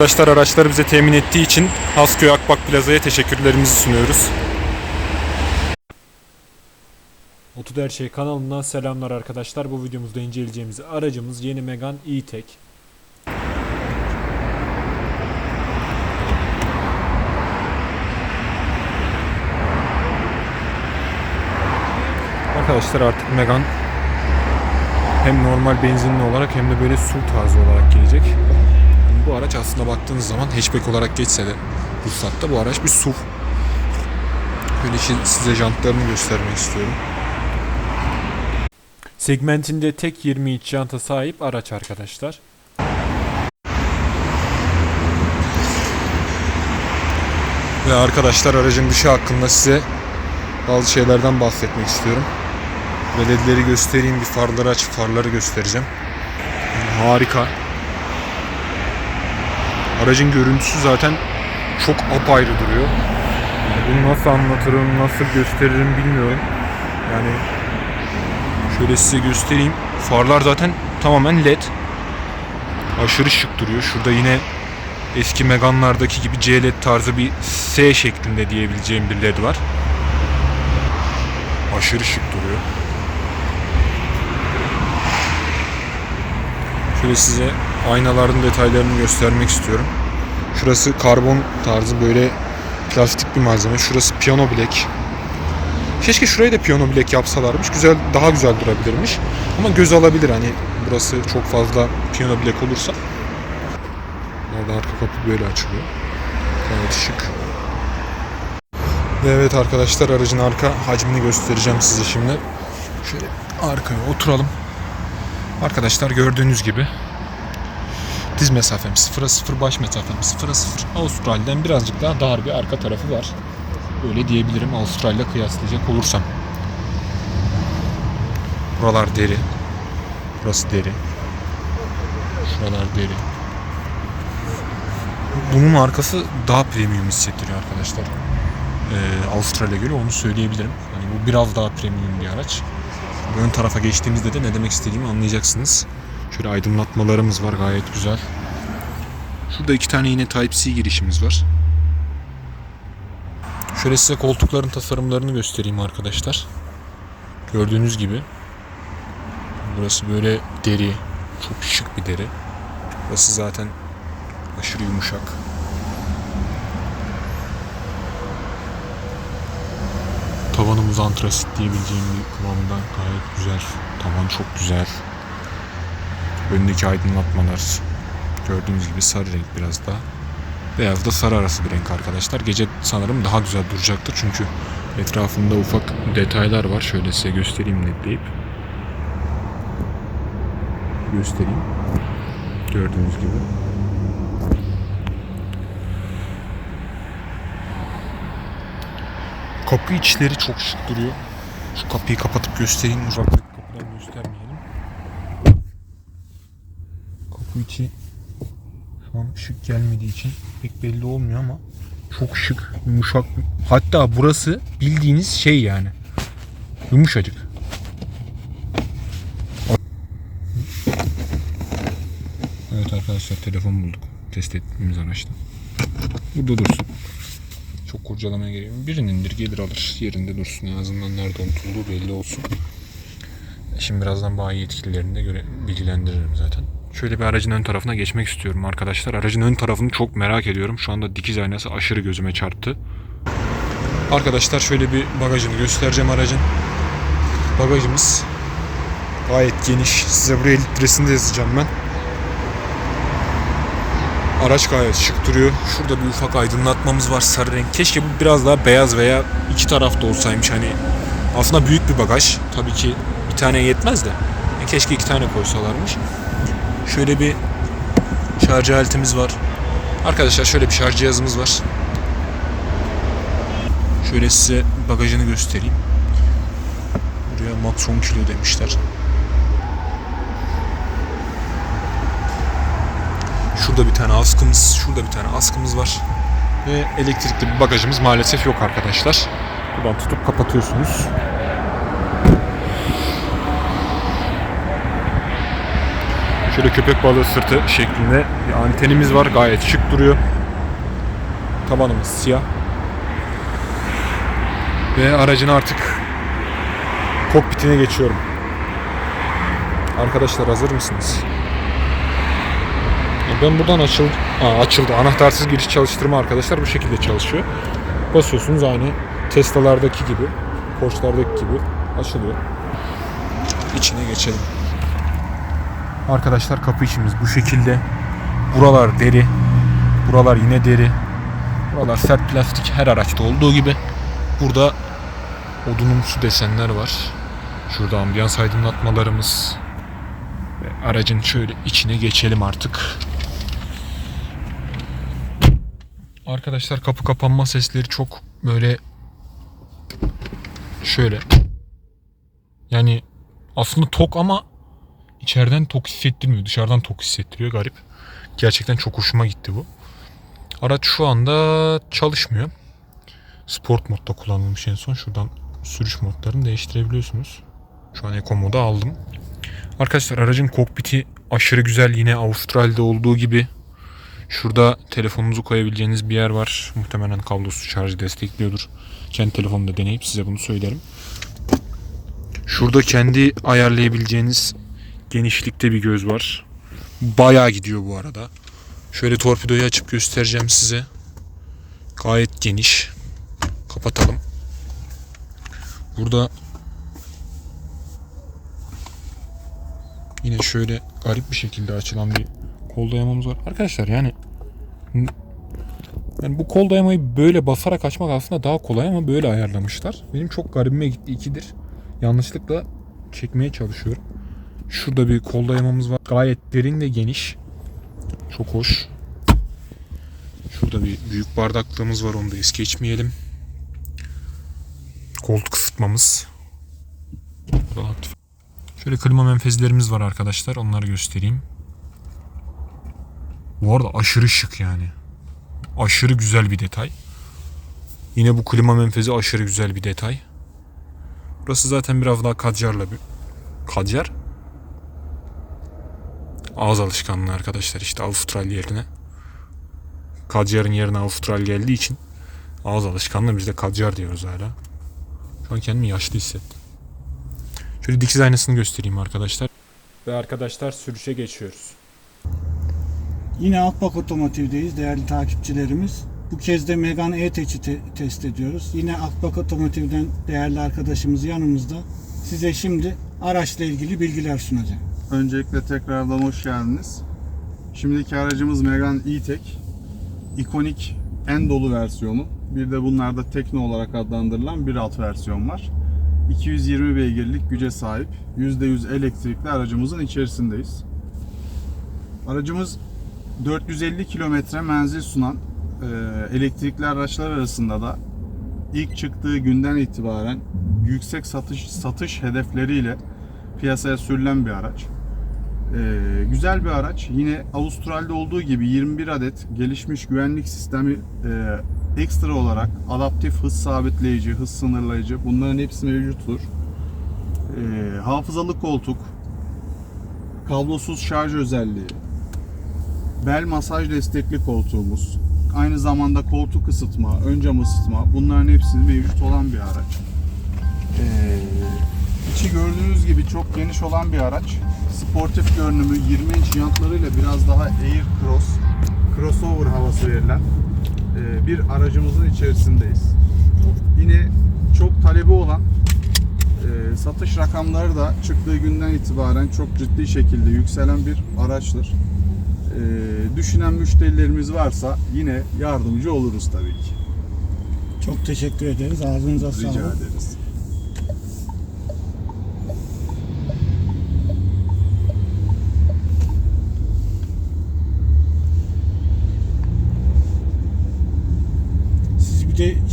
Arkadaşlar araçları bize temin ettiği için Hasköy Akbak Plaza'ya teşekkürlerimizi sunuyoruz. Otud Her Şey kanalından selamlar arkadaşlar. Bu videomuzda inceleyeceğimiz aracımız yeni Megane E-Tech. Arkadaşlar artık Megane hem normal benzinli olarak hem de böyle SUV tarzı olarak gelecek. Yani bu araç aslında baktığınız zaman hatchback olarak geçse de ruhsatta bu araç bir SUV. Böyle size jantlarını göstermek istiyorum. Segmentinde tek 20 inç janta sahip araç arkadaşlar. Ve arkadaşlar aracın dışı hakkında size bazı şeylerden bahsetmek istiyorum. Ve ledleri göstereyim, bir farları açıp farları göstereceğim. Yani harika. Aracın görüntüsü zaten çok apayrı duruyor. Yani bunu nasıl anlatırım, nasıl gösteririm bilmiyorum. Yani şöyle size göstereyim. Farlar zaten tamamen led. Aşırı şık duruyor. Şurada yine eski Megane'lardaki gibi C LED tarzı bir S şeklinde diyebileceğim bir LED var. Aşırı şık duruyor. Şöyle size aynaların detaylarını göstermek istiyorum. Şurası karbon tarzı böyle plastik bir malzeme. Şurası piyano black. Keşke şurayı da piyano black yapsalarmış. Güzel, daha güzel durabilirmiş. Ama göz alabilir hani burası çok fazla piyano black olursa. Orada arka kapı böyle açılıyor. Gayet şık. Ve evet arkadaşlar aracın arka hacmini göstereceğim size şimdi. Şöyle arkaya oturalım. Arkadaşlar gördüğünüz gibi diz mesafem 0'a 0 baş mesafem 0'a 0 Avustralya'dan birazcık daha dar bir arka tarafı var. Öyle diyebilirim Avustralya kıyaslayacak olursam. Buralar deri. Burası deri. Şuralar deri bunun arkası daha premium hissettiriyor arkadaşlar. Ee, Avustralya göre onu söyleyebilirim. Hani bu biraz daha premium bir araç. Ön tarafa geçtiğimizde de ne demek istediğimi anlayacaksınız. Şöyle aydınlatmalarımız var gayet güzel. Şurada iki tane yine Type-C girişimiz var. Şöyle size koltukların tasarımlarını göstereyim arkadaşlar. Gördüğünüz gibi. Burası böyle deri. Çok şık bir deri. Burası zaten Aşırı yumuşak. Tavanımız antrasit diyebileceğim bir kıvamda gayet güzel. Tavan çok güzel. Öndeki aydınlatmalar gördüğünüz gibi sarı renk biraz daha. Beyaz da sarı arası bir renk arkadaşlar. Gece sanırım daha güzel duracaktır çünkü etrafında ufak detaylar var. Şöyle size göstereyim netleyip. Göstereyim. Gördüğünüz gibi. Kapı içleri çok şık duruyor. Şu kapıyı kapatıp göstereyim. Uzaktaki kapıdan göstermeyelim. İçi şu an ışık gelmediği için pek belli olmuyor ama çok şık, yumuşak. Hatta burası bildiğiniz şey yani. Yumuşacık. Evet arkadaşlar telefon bulduk. Test ettiğimiz araçta. Burada dursun. Çok kurcalamaya gerek yok. Birinin indir gelir alır. Yerinde dursun. En azından nerede unutulduğu belli olsun. Şimdi birazdan bayi yetkililerini de göre bilgilendiririm zaten. Şöyle bir aracın ön tarafına geçmek istiyorum arkadaşlar. Aracın ön tarafını çok merak ediyorum. Şu anda dikiz aynası aşırı gözüme çarptı. Arkadaşlar şöyle bir bagajını göstereceğim aracın. Bagajımız gayet geniş. Size buraya litresini de yazacağım ben. Araç gayet şık duruyor. Şurada bir ufak aydınlatmamız var sarı renk. Keşke bu biraz daha beyaz veya iki tarafta olsaymış. Hani aslında büyük bir bagaj. Tabii ki bir tane yetmez de. Keşke iki tane koysalarmış. Şöyle bir şarj aletimiz var. Arkadaşlar şöyle bir şarj cihazımız var. Şöyle size bagajını göstereyim. Buraya max 10 kilo demişler. Şurada bir tane askımız, şurada bir tane askımız var. Ve elektrikli bir bagajımız maalesef yok arkadaşlar. Buradan tutup kapatıyorsunuz. Şöyle köpek balığı sırtı şeklinde bir antenimiz var. Gayet şık duruyor. Tabanımız siyah. Ve aracın artık kokpitine geçiyorum. Arkadaşlar hazır mısınız? Ben buradan açıldı. Aa, açıldı. Anahtarsız giriş çalıştırma arkadaşlar bu şekilde çalışıyor. Basıyorsunuz aynı Tesla'lardaki gibi, Porsche'lardaki gibi açılıyor. İçine geçelim. Arkadaşlar kapı içimiz bu şekilde. Buralar deri. Buralar yine deri. Buralar sert plastik her araçta olduğu gibi. Burada odunumsu desenler var. Şurada ambiyans aydınlatmalarımız. Ve aracın şöyle içine geçelim artık. Arkadaşlar kapı kapanma sesleri çok böyle şöyle. Yani aslında tok ama içeriden tok hissettirmiyor. Dışarıdan tok hissettiriyor garip. Gerçekten çok hoşuma gitti bu. Araç şu anda çalışmıyor. Sport modda kullanılmış en son. Şuradan sürüş modlarını değiştirebiliyorsunuz. Şu an Eco moda aldım. Arkadaşlar aracın kokpiti aşırı güzel. Yine Avustralya'da olduğu gibi. Şurada telefonunuzu koyabileceğiniz bir yer var. Muhtemelen kablosuz şarjı destekliyordur. Kendi telefonumda deneyip size bunu söylerim. Şurada kendi ayarlayabileceğiniz genişlikte bir göz var. Bayağı gidiyor bu arada. Şöyle torpidoyu açıp göstereceğim size. Gayet geniş. Kapatalım. Burada yine şöyle garip bir şekilde açılan bir kol dayamamız var. Arkadaşlar yani yani bu kol dayamayı böyle basarak açmak aslında daha kolay ama böyle ayarlamışlar. Benim çok garibime gitti ikidir. Yanlışlıkla çekmeye çalışıyorum. Şurada bir kol dayamamız var. Gayet derin ve geniş. Çok hoş. Şurada bir büyük bardaklığımız var. Onu da es geçmeyelim. Koltuk ısıtmamız. Rahat. Şöyle klima menfezlerimiz var arkadaşlar. Onları göstereyim. Bu arada aşırı şık yani. Aşırı güzel bir detay. Yine bu klima menfezi aşırı güzel bir detay. Burası zaten biraz daha kadcarla bir... Kadcar? Ağız alışkanlığı arkadaşlar işte Avustralya yerine. Kadcar'ın yerine Avustral geldiği için ağız alışkanlığı biz de Kadcar diyoruz hala. Şu an kendimi yaşlı hissettim. Şöyle dikiz aynasını göstereyim arkadaşlar. Ve arkadaşlar sürüşe geçiyoruz. Yine Akbak Otomotiv'deyiz değerli takipçilerimiz. Bu kez de Megane E-Tech'i te- test ediyoruz. Yine Akbak Otomotiv'den değerli arkadaşımız yanımızda. Size şimdi araçla ilgili bilgiler sunacak. Öncelikle tekrardan hoş geldiniz. Şimdiki aracımız Megane E-Tech. İkonik en dolu versiyonu. Bir de bunlarda Tekno olarak adlandırılan bir alt versiyon var. 220 beygirlik güce sahip. %100 elektrikli aracımızın içerisindeyiz. Aracımız 450 kilometre menzil sunan e, elektrikli araçlar arasında da ilk çıktığı günden itibaren yüksek satış satış hedefleriyle piyasaya sürülen bir araç. Ee, güzel bir araç. Yine Avustralya'da olduğu gibi 21 adet gelişmiş güvenlik sistemi e, ekstra olarak adaptif hız sabitleyici, hız sınırlayıcı bunların hepsi mevcuttur. Ee, hafızalı koltuk, kablosuz şarj özelliği, bel masaj destekli koltuğumuz, aynı zamanda koltuk ısıtma, ön cam ısıtma bunların hepsinin mevcut olan bir araç. Ee, içi gördüğünüz gibi çok geniş olan bir araç. Sportif görünümü 20 inç jantlarıyla biraz daha air cross, crossover havası verilen e, bir aracımızın içerisindeyiz. Yine çok talebi olan e, satış rakamları da çıktığı günden itibaren çok ciddi şekilde yükselen bir araçtır. E, düşünen müşterilerimiz varsa yine yardımcı oluruz tabii ki. Çok teşekkür ederiz. Ağzınıza Rica sağlık. ederiz.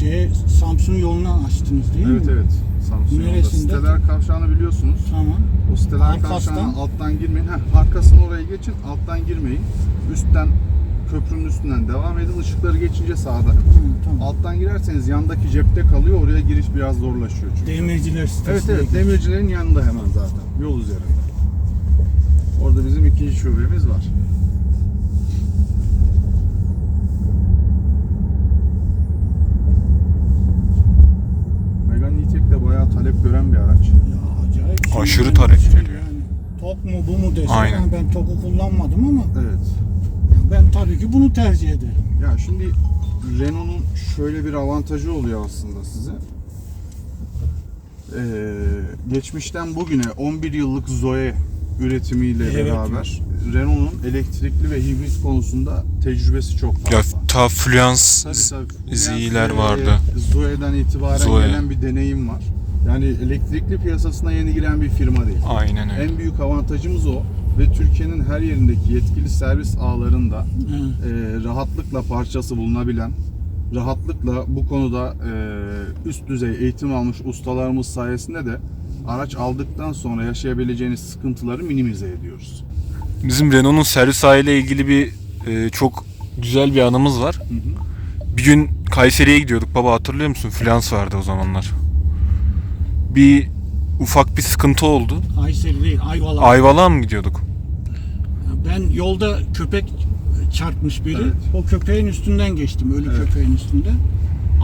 Şeye Samsun yoluna açtınız değil Evet mi? evet. Samsun yolda. Neresinde? Siteler kavşağını biliyorsunuz. Tamam. O siteler Arkasından? kavşağına alttan girmeyin. Heh, arkasını oraya geçin, alttan girmeyin. Üstten köprünün üstünden devam edin. Işıkları geçince sağda. Hı, tamam. Alttan girerseniz yandaki cepte kalıyor. Oraya giriş biraz zorlaşıyor çünkü. Demirciler sitesine Evet evet demircilerin yanında hemen zaten. Yol üzerinde. Orada bizim ikinci şubemiz var. Megane E-Tech de bayağı talep gören bir araç. Ya acayip. şey Aşırı yani. talep Şey görüyor. Yani, tok mu bu mu desem Aynen. yani ben toku kullanmadım ama Evet. ben tabii ki bunu tercih ederim. Ya şimdi Renault'un şöyle bir avantajı oluyor aslında size. Ee, geçmişten bugüne 11 yıllık Zoe üretimiyle Evet. beraber Renault'un elektrikli ve hibrit konusunda tecrübesi çok fazla. Ya ta Fluence Tabii, tabii. Zi'ler Yani, vardı. e, Zoe'den itibaren Zoe. gelen bir deneyim var. Yani elektrikli piyasasına yeni giren bir firma değil. Aynen öyle. En büyük avantajımız o ve Türkiye'nin her yerindeki yetkili servis ağlarında e, rahatlıkla parçası bulunabilen, rahatlıkla bu konuda e, üst düzey eğitim almış ustalarımız sayesinde de araç aldıktan sonra yaşayabileceğiniz sıkıntıları minimize ediyoruz. Bizim Renault'un servis aile ilgili bir e, çok güzel bir anımız var. Bir gün Kayseri'ye gidiyorduk baba hatırlıyor musun? Flans vardı o zamanlar. Bir ufak bir sıkıntı oldu. Kayseri değil Ayvalık. Ayvalık'a mı gidiyorduk? Ben yolda köpek çarpmış biri. Evet. O köpeğin üstünden geçtim. Ölü Evet. köpeğin üstünden.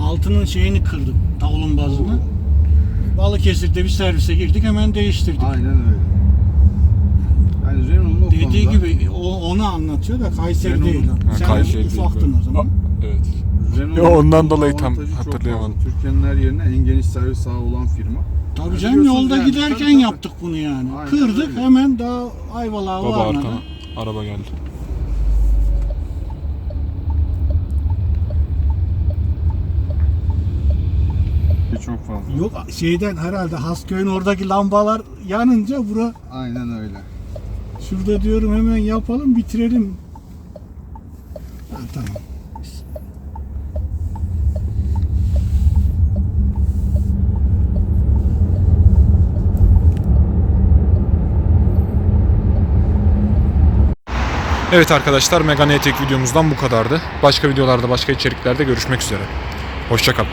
Altının şeyini kırdım. Davulun bazını. Balıkesir'de bir servise girdik hemen değiştirdik. Aynen öyle. Yani Renault'un o Dediği konuda, gibi o, onu anlatıyor da Kayseri Renault- değil. Ha, Sen Kayseri değil, ufaktın böyle. o zaman. Evet. Renault'un Ya ondan dolayı tam avantajı çok hatırlayamadım. Türkiye'nin her yerine en geniş servis ağı olan firma. Tabii canım Biliyorsunuz yolda yani, giderken tabii, tabii. yaptık bunu yani. Aynen Kırdık öyle. hemen daha Ayvalık'a Baba varmadan. arkana araba geldi. Çok fazla. Yok şeyden herhalde Hasköy'ün oradaki lambalar yanınca bura Aynen öyle. şurada diyorum hemen yapalım bitirelim. Ha, tamam. Evet arkadaşlar Megane E-Tech videomuzdan bu kadardı. Başka videolarda başka içeriklerde görüşmek üzere. Hoşçakalın.